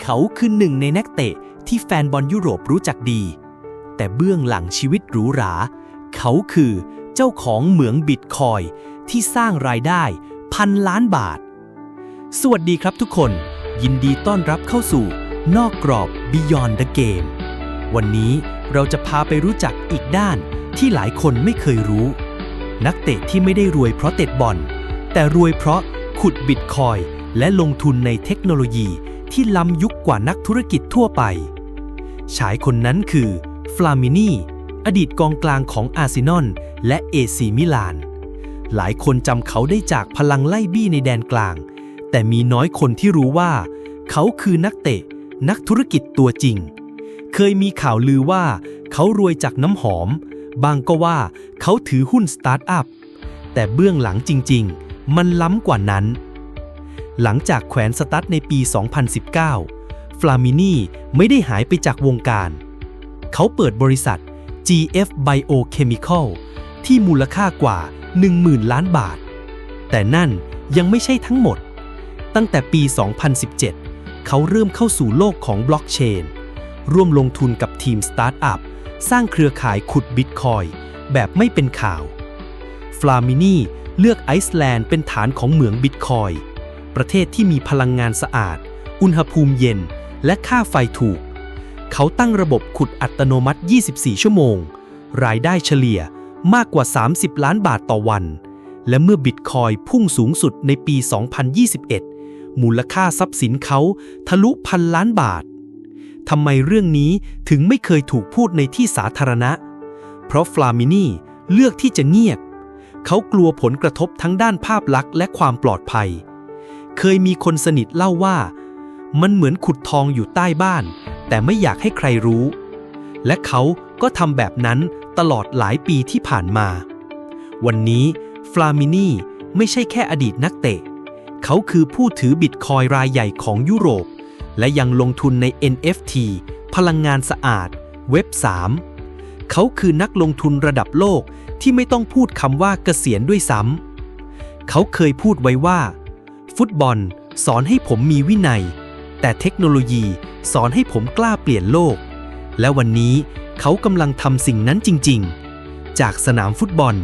เขาคือหนึ่งในนักเตะที่แฟนบอลยุโรปรู้จักดี แต่เบื้องหลังชีวิตหรูหรา เขาคือเจ้าของเหมืองบิตคอยที่สร้างรายได้พันล้านบาท สวัสดีครับทุกคน ยินดีต้อนรับเข้าสู่ นอกกรอบ Beyond the Game วันนี้เราจะพาไปรู้จักอีกด้านที่หลายคนไม่เคยรู้ นักเตะที่ไม่ได้รวยเพราะเตะบอล แต่รวยเพราะขุดบิตคอยและลงทุนในเทคโนโลยี ที่ล้ำยุคกว่านักธุรกิจทั่วไป ชายคนนั้นคือฟลามินีอดีตกองกลางของอาร์เซนอลและเอซีมิลาน หลายคนจำเขาได้จากพลังไล่บี้ในแดนกลาง แต่มีน้อยคนที่รู้ว่า เขาคือนักเตะ นักธุรกิจตัวจริง เคยมีข่าวลือว่าเขารวยจากน้ำหอม บางก็ว่าเขาถือหุ้นสตาร์ทอัพ แต่เบื้องหลังจริง ๆ มันล้ำกว่านั้น หลังจากแขวนสตั๊ดในปี 2019 ฟลามินีไม่ได้หายไปจากวงการ เขาเปิดบริษัท GF Biochemical ที่มูลค่ากว่า 10,000 ล้านบาท แต่นั่นยังไม่ใช่ทั้งหมด ตั้งแต่ปี 2017 เขาเริ่มเข้าสู่โลกของบล็อกเชน ร่วมลงทุนกับทีมสตาร์ทอัพ สร้างเครือข่ายขุดบิตคอยน์แบบไม่เป็นข่าว ฟลามินีเลือกไอซ์แลนด์เป็นฐานของเหมืองบิตคอยน์ ประเทศที่มีพลังงานสะอาด อุณหภูมิเย็น และค่าไฟถูก เขาตั้งระบบขุดอัตโนมัติ 24 ชั่วโมง รายได้เฉลี่ยมากกว่า 30 ล้านบาทต่อวัน และเมื่อบิตคอยพุ่งสูงสุดในปี 2021 มูลค่าทรัพย์สินเขาทะลุพันล้านบาททำไมเรื่องนี้ถึงไม่เคยถูกพูดในที่สาธารณะ เพราะฟลามินีเลือกที่จะเงียบ เขากลัวผลกระทบทั้งด้านภาพลักษณ์และความปลอดภัย เคยมีคนสนิทเล่าว่า มันเหมือนขุดทองอยู่ใต้บ้าน แต่ไม่อยากให้ใครรู้ และเขาก็ทำแบบนั้นตลอดหลายปีที่ผ่านมา วันนี้ฟลามินีไม่ใช่แค่อดีตนักเตะ เขาคือผู้ถือบิตคอยรายใหญ่ของยุโรป และยังลงทุนใน NFT พลังงานสะอาด เว็บ 3 เขาคือนักลงทุนระดับโลกที่ไม่ต้องพูดคำว่าเกษียณด้วยซ้ำเขาเคยพูดไว้ว่า ฟุตบอล สอนให้ผมมีวินัย แต่เทคโนโลยีสอนให้ผมกล้าเปลี่ยนโลก และวันนี้เขากำลังทำสิ่งนั้นจริง ๆ จากสนามฟุตบอล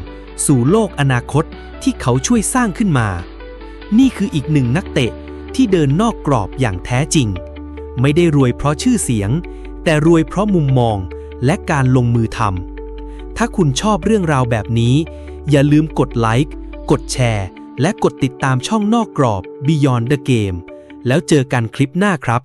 สู่โลกอนาคตที่เขาช่วยสร้างขึ้นมา นี่คืออีกหนึ่งนักเตะที่เดินนอกกรอบอย่างแท้จริง ไม่ได้รวยเพราะชื่อเสียง แต่รวยเพราะมุมมองและการลงมือทำถ้าคุณชอบเรื่องราวแบบนี้ อย่าลืมกดไลค์ กดแชร์ และกดติดตามช่องนอกกรอบ Beyond the Game แล้วเจอกันคลิปหน้าครับ